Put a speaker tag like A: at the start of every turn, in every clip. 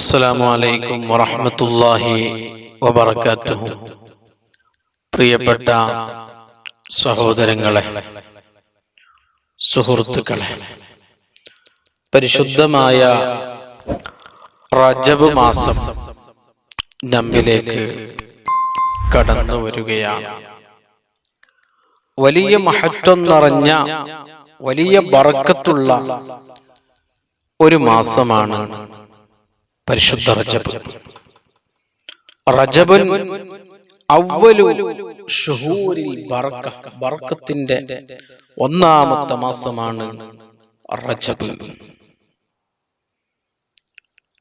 A: അസ്സലാമു അലൈക്കും വറഹ്മത്തുള്ളാഹി വബറകാതുഹു പ്രിയപ്പെട്ട സഹോദരങ്ങളെ സുഹൃത്തുക്കളെ പരിശുദ്ധമായ റജബ് മാസം നമ്മിലേക്ക് കടന്നു വരികയാണ്. വലിയ മഹത്വം നിറഞ്ഞ വലിയ ബറക്കത്തുള്ള ഒരു മാസമാണ് പരിശുദ്ധ റജബ്. റജബൻ ബറക്കത്തിന്റെ ഒന്നാമത്തെ മാസമാണ് റജബ്.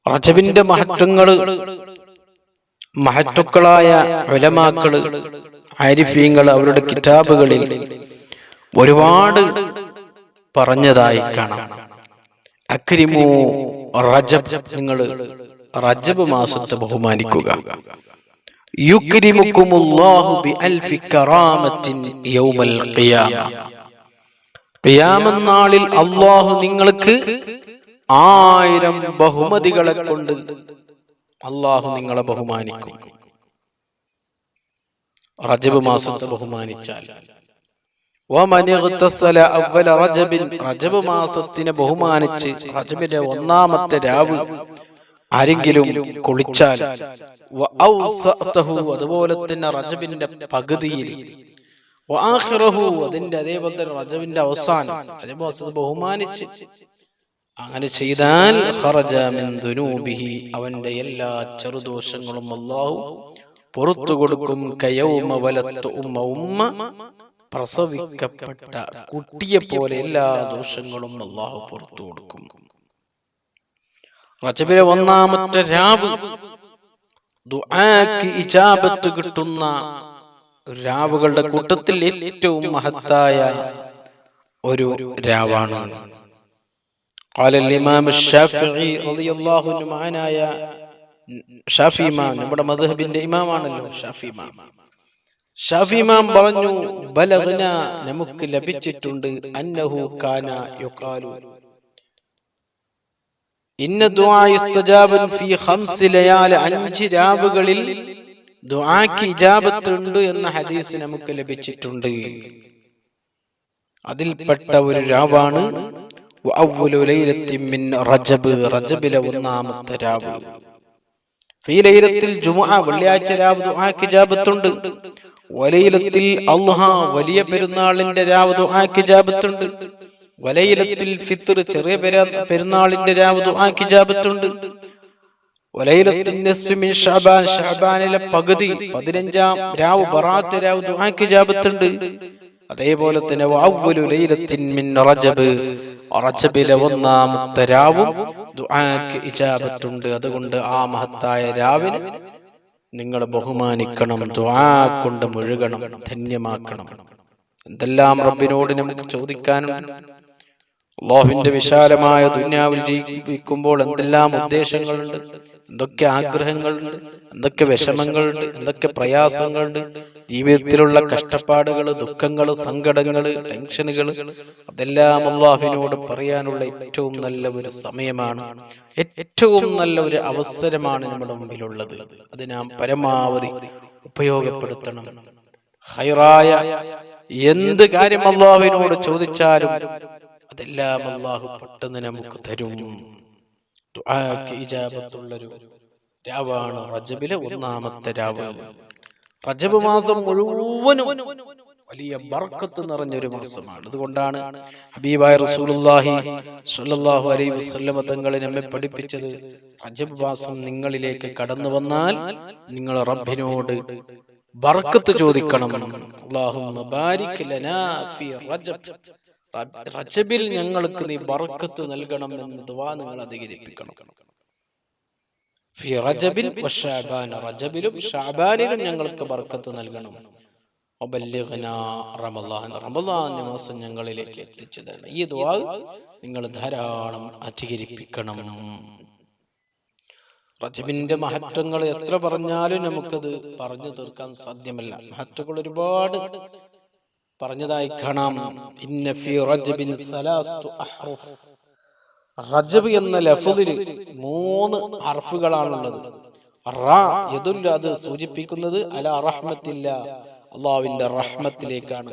A: റജബിന്റെ മഹത്വങ്ങൾ മഹത്വക്കളായ വിലമാക്കൾ ആരിഫീങ്ങൾ അവരുടെ കിതാബുകളിൽ ഒരുപാട് പറഞ്ഞതായി കാണാം. അക്രിമു റജബ് നിങ്ങൾ റജബ് മാസത്തെ ബഹുമാനിക്കുക. നാളിൽ അല്ലാഹു നിങ്ങൾക്ക് ആയിരം ബഹുമതികളെ കൊണ്ട് അല്ലാഹു നിങ്ങളെ ബഹുമാനിക്കും. റജബ് മാസത്തെ ബഹുമാനിച്ചാൽ റജബ് മാസത്തിനെ ബഹുമാനിച്ച് റജബിന്റെ ഒന്നാമത്തെ രാവ് ആരെങ്കിലും കുളിച്ചാൽ അതുപോലെ തന്നെ റജബിന്റെ പകുതിയിൽ അതിന്റെ അതേപോലെ തന്നെ റജബിന്റെ അവസാനം റജബ് മാസത്തെ ബഹുമാനിച്ച് അങ്ങനെ ചെയ്താൽ അവന്റെ എല്ലാ ചെറുദോഷങ്ങളും അല്ലാഹു പുറത്തു കൊടുക്കും. കയവും വലത്ത് ഉമ്മ ഉമ്മ പ്രസവിക്കപ്പെട്ട കുട്ടിയെ പോലെ എല്ലാ ദോഷങ്ങളും അള്ളാഹു പുറത്തു കൊടുക്കും റജബിലെ ഒന്നാമത്തെ രാവ് ദുആക്ക് ഇജാബത്ത് കിട്ടുന്ന രാവുകളുടെ കൂട്ടത്തിൽ ഏറ്റവും മഹത്തായ ഒരു രാവാണ് قال الإمام الشافعي رضي الله عنه മഹാനായ ഷാഫി ഇമാം നമ്മുടെ മദ്ഹബിന്റെ ഇമാമാണല്ലോ ഷാഫി ഇമാം ഷാഫി ഇമാം പറഞ്ഞു ബലഗ്ന നമുക്ക് ലഭിച്ചിട്ടുണ്ട്. അന്നഹു കാന യുഖാലു. ഇന്ന ദുആ ഇസ്തജാബൻ ഫീ ഖംസ് ലയാല അഞ്ച് രാവുകളിൽ ദുആക്ക് ഇജാബത്ത് ഉണ്ട് എന്ന ഹദീസ് നമുക്ക് ലഭിച്ചിട്ടുണ്ട്. അതിൽപ്പെട്ട ഒരു രാവാണ് വഅവ്വലു ലൈലത്തിൻ മിൻ റജബ് റജബിലെ ഒന്നാമത്തെ രാവ്. ഫീ ലൈലത്തിൽ ജുമുഅ വെള്ളിയാഴ്ച രാവ് ദുആക്ക് ഇജാബത്തുണ്ട്. വലയിലത്തിൽ അള്ളഹ വലിയ പെരുന്നാളിന്റെ രാവതു ആക്കി ജാപത്തുണ്ട് വലയിലത്തിൽ ഫിത്ർ ചെറിയ പെരുന്നാളിന്റെ രാവതു ആക്കി ജാപത്തുണ്ട് വലയിലത്തിൽ നിസ്ഫി മിൻ ഷഅബാൻ ഷഅബാനിലെ പകുതി പതിനഞ്ചാം രാവ് ബറാത്ത് രാവ് ദുആക്ക് ഇജാബത്തുണ്ട് അതേപോലെ തന്നെ വഅവ്വലു ലൈലത്തിൻ മിൻ റജബ് റജബിലെ ഒന്നാമത്തെ രാവും ദുആക്ക് ഇജാബത്തുണ്ട്. അതുകൊണ്ട് ആ മഹത്തായ രാവിനെ നിങ്ങൾ ബഹുമാനിക്കണം കൊണ്ട് മുഴുകണം ധന്യമാക്കണം. എന്തെല്ലാം റബ്ബിനോട് നമുക്ക് ചോദിക്കാനുണ്ട് അള്ളാഹുവിന്റെ വിശാലമായ ദുന്യാവിൽ ജീവിക്കുമ്പോൾ എന്തെല്ലാം ഉദ്ദേശങ്ങളുണ്ട് എന്തൊക്കെ ആഗ്രഹങ്ങളുണ്ട് എന്തൊക്കെ വിഷമങ്ങളുണ്ട് എന്തൊക്കെ പ്രയാസങ്ങളുണ്ട് ജീവിതത്തിലുള്ള കഷ്ടപ്പാടുകൾ ദുഃഖങ്ങൾ സങ്കടങ്ങൾ ടെൻഷനുകൾ അതെല്ലാം അള്ളാഹുവിനോട് പറയാനുള്ള ഏറ്റവും നല്ല ഒരു സമയമാണ്. ഏറ്റവും നല്ല ഒരു അവസരമാണ് നമ്മുടെ മുമ്പിലുള്ളത്. അത് നാം പരമാവധി ഉപയോഗപ്പെടുത്തണം. ഹൈറായ എന്ത് കാര്യം അള്ളാഹുവിനോട് ചോദിച്ചാലും അതെല്ലാം അള്ളാഹു പെട്ടെന്ന് നമുക്ക് തരും. ഒന്നാമത്തെ രാവ്. റജബ് മാസം മുഴുവനും വലിയ ബർക്കത്ത് നിറഞ്ഞൊരു മാസമാണ്. അതുകൊണ്ടാണ് ഹബീബായ റസൂലുല്ലാഹി സല്ലല്ലാഹു അലൈഹി വസല്ലമ തങ്ങളെ നമ്മെ പഠിപ്പിച്ചത് റജബ് മാസം നിങ്ങളിലേക്ക് കടന്നു വന്നാൽ നിങ്ങൾ റബ്ബിനോട് ബർക്കത്ത് ചോദിക്കണം. അല്ലാഹുമ്മ ബാരിക് ലനാ ഫീ റജബ്. റജബിൽ ഞങ്ങൾക്ക് നീ ബർക്കത്ത് നൽകണം എന്ന് ദുവാ നിങ്ങൾ അധികരിപ്പിക്കണം. റജബിൻ റജബിലും ഷഅബാനിലും ഞങ്ങൾക്ക് ബർക്കത്ത് നൽകണം. റമളാൻ റമളാൻ മാസം ഞങ്ങളിലേക്ക് എത്തിച്ചു തരണം ഈ ദുആ നിങ്ങൾ ധാരാളം അധികരിപ്പിക്കണം. റജബിന്റെ മഹത്വങ്ങൾ എത്ര പറഞ്ഞാലും നമുക്കത് പറഞ്ഞു തീർക്കാൻ സാധ്യമല്ല. മഹത്വങ്ങൾ ഒരുപാട് പറഞ്ഞതായി കാണാം. റജബ് എന്ന ലഫുദിൽ മൂന്ന് അർഫുകളാണുള്ളത്. യദുല്ല അത് സൂചിപ്പിക്കുന്നത് അല റഹ്മത്തില്ല അള്ളാവിന്റെ റഹ്മത്തിലേക്കാണ്.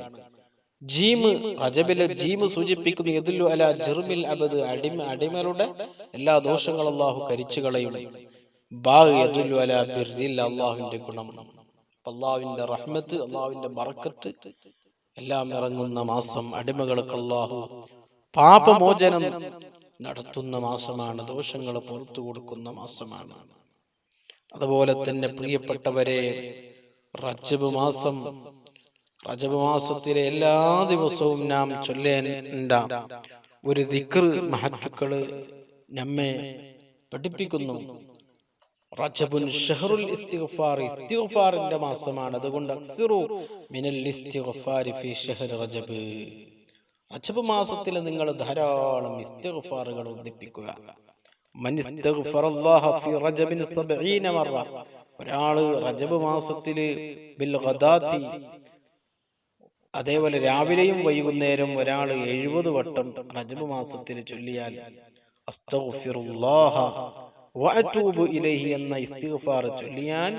A: ജീമ് റജബിലെ ജീമ് സൂചിപ്പിക്കുന്നു യദുല്ലു അല ജിർമിൽ അബദ് അടിമ അടിമരുടെ എല്ലാ ദോഷങ്ങളും അള്ളാഹു കരിച്ചു കളയുടെ ബാ യദുല്ലു അല ബിർദിൽ അള്ളാഹുവിന്റെ ഗുണം. അള്ളാഹുവിന്റെ റഹ്മത്ത് അള്ളാഹുവിന്റെ ബറക്കത്ത് എല്ലാം ഇറങ്ങുന്ന മാസം അടിമകൾക്ക് അള്ളാഹു പാപമോചനം നടത്തുന്ന മാസമാണ് ദോഷങ്ങൾ പുറത്തു കൊടുക്കുന്ന മാസമാണ്. അതുപോലെ തന്നെ പ്രിയപ്പെട്ടവരെ റജബ് മാസം റജബ് മാസത്തിലെ എല്ലാ ദിവസവും നാം ചൊല്ലേണ്ട ഒരു ദിക്ർ മഹത്തുക്കൾ നമ്മെ പഠിപ്പിക്കുന്നു. റജബുൻ ഷഹറുൽ ഇസ്തിഗ്ഫാർ ഇസ്തിഗ്ഫാറിന്റെ മാസമാണ്. അതുകൊണ്ട് അക്സിറു മിനൽ ഇസ്തിഗ്ഫാരി ഫി ഷഹർ റജബ്. റജബ് മാസത്തിൽ നിങ്ങൾ ധാരാളം ഇസ്തിഗ്ഫാറുകൾ വർദ്ധിപ്പിക്കുക മൻ ഇസ്തഗ്ഫറല്ലാഹ ഫി റജബിൻ 70 മറ. ഒരാൾ റജബ് മാസത്തിൽ ബിൽ ഗദാത്തി അതേപോലെ രാവിലെയും വൈകുന്നേരം ഒരാൾ എഴുപത് വട്ടം റജബ് മാസത്തിൽ ചൊല്ലിയാൽ അസ്തഗ്ഫിറുല്ലാഹ. വഅതൂബു ഇലൈഹി എന്ന ഇസ്തിഗ്ഫാർ ചൊല്ലിയാൽ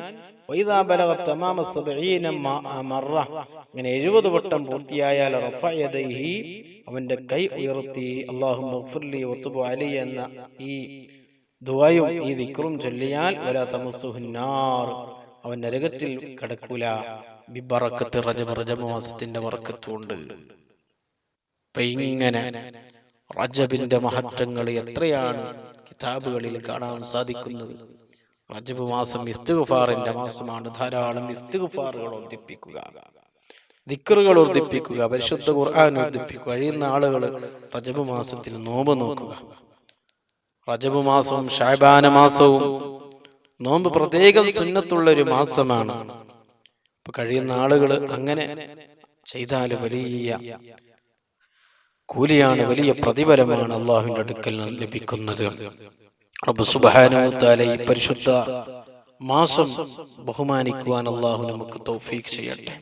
A: വൈദാ ബലഗ തമാമ 70 മറ ഇങ്ങനെ 70 വട്ടം പൂർത്തിയായാൽ റഫഅ യദൈഹി അവന്റെ കൈ ഉയർത്തി അല്ലാഹുമ്മ ഗഫിർലി വതുബ് അലൈ എന്ന ഈ ദുആയും ഈ ദിക്റും ചൊല്ലിയാൽ വലാ തമസ്സുഹുന്നാർ അവൻ നരകത്തിൽ കടക്കൂല. ബിബറക്കത്ത് റജബ് റജബ് മാസത്തിന്റെ ബറക്കത്ത് കൊണ്ട് അപ്പൊ ഇങ്ങനെ റജബിന്റെ മഹത്വങ്ങൾ എത്രയാണ് കിതാബുകളിൽ കാണാൻ സാധിക്കുന്നത്? റജബ് മാസം ഇസ്തിഗ്ഫാറിന്റെ മാസമാണ്. ധാരാളം ഇസ്തിഗ്ഫാറുകൾ വർദ്ധിപ്പിക്കുക ദിക്കറുകൾ വർദ്ധിപ്പിക്കുക പരിശുദ്ധ ഖുർആൻ വർദ്ധിപ്പിക്കുക കഴിയുന്ന ആളുകൾ റജബ് മാസത്തിൽ നോമ്പ് നോക്കുക. റജബ് മാസവും ഷാബാന മാസവും നോമ്പ് പ്രത്യേകം സുന്നത്തുള്ള ഒരു മാസമാണ്. കഴിയുന്ന ആളുകൾ അങ്ങനെ ചെയ്താൽ വലിയ കൂലിയാണ് വലിയ പ്രതിഫലമാണ് അള്ളാഹുവിന്റെ അടുക്കൽ ലഭിക്കുന്നത്. റബ്ബ് ഈ പരിശുദ്ധ മാസം ബഹുമാനിക്കുവാൻ അള്ളാഹു നമുക്ക് തൗഫീഖ് ചെയ്യട്ടെ.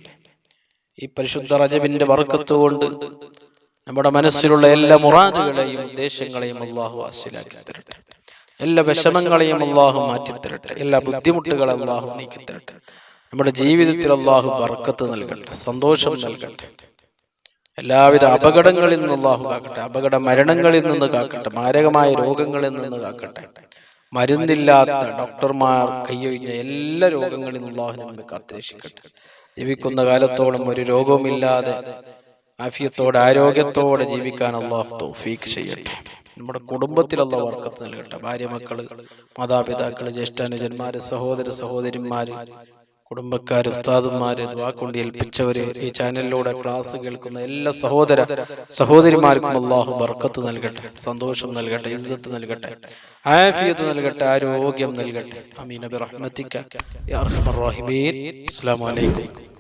A: ഈ പരിശുദ്ധ റജബിന്റെ ബർക്കത്ത് കൊണ്ട് നമ്മുടെ മനസ്സിലുള്ള എല്ലാ മുറാദുകളെയും ഉദ്ദേശങ്ങളെയും അള്ളാഹു ഹാസിലാക്കി തരട്ടെ. എല്ലാ വിഷമങ്ങളെയും അള്ളാഹു മാറ്റിത്തരട്ടെ. എല്ലാ ബുദ്ധിമുട്ടുകളും അള്ളാഹു നീക്കി തരട്ടെ നമ്മുടെ ജീവിതത്തിൽ അള്ളാഹു ബർക്കത്ത് നൽകട്ടെ. സന്തോഷം നൽകട്ടെ. എല്ലാവിധ അപകടങ്ങളിൽ നിന്ന് അള്ളാഹു കാക്കട്ടെ അപകട മരണങ്ങളിൽ നിന്ന് കാക്കട്ടെ മാരകമായ രോഗങ്ങളിൽ നിന്ന് കാക്കട്ടെ. മരുന്നില്ലാത്ത ഡോക്ടർമാർ കൈയൊഴിഞ്ഞ എല്ലാ രോഗങ്ങളിൽ നിന്ന് അള്ളാഹു നമ്മെ കാത്തുരക്ഷിക്കട്ടെ. ജീവിക്കുന്ന കാലത്തോളം ഒരു രോഗവുമില്ലാതെ ആഫിയത്തോടെ ആരോഗ്യത്തോടെ ജീവിക്കാൻ അള്ളാഹു തൗഫീക്ക് ചെയ്യട്ടെ. നമ്മുടെ കുടുംബത്തിൽ അള്ളാഹു വർക്കത്ത് നൽകട്ടെ. ഭാര്യ മക്കൾ മാതാപിതാക്കൾ ജ്യേഷ്ഠാനുജന്മാര് സഹോദര സഹോദരിമാര് കുടുംബക്കാര് ഉസ്താദന്മാര് ദ്വാക്കൊണ്ട് ഏൽപ്പിച്ചവര് ഈ ചാനലിലൂടെ ക്ലാസ് കേൾക്കുന്ന എല്ലാ സഹോദര സഹോദരിമാർക്കും അള്ളാഹു ബർക്കത്ത് നൽകട്ടെ സന്തോഷം നൽകട്ടെ ഇജ്ജത്ത് നൽകട്ടെ ആഫിയത്ത് നൽകട്ടെ ആരോഗ്യം നൽകട്ടെ. അമീൻ അബി റഹ്മത്തിക്ക. അസ്സലാമു അലൈക്കും.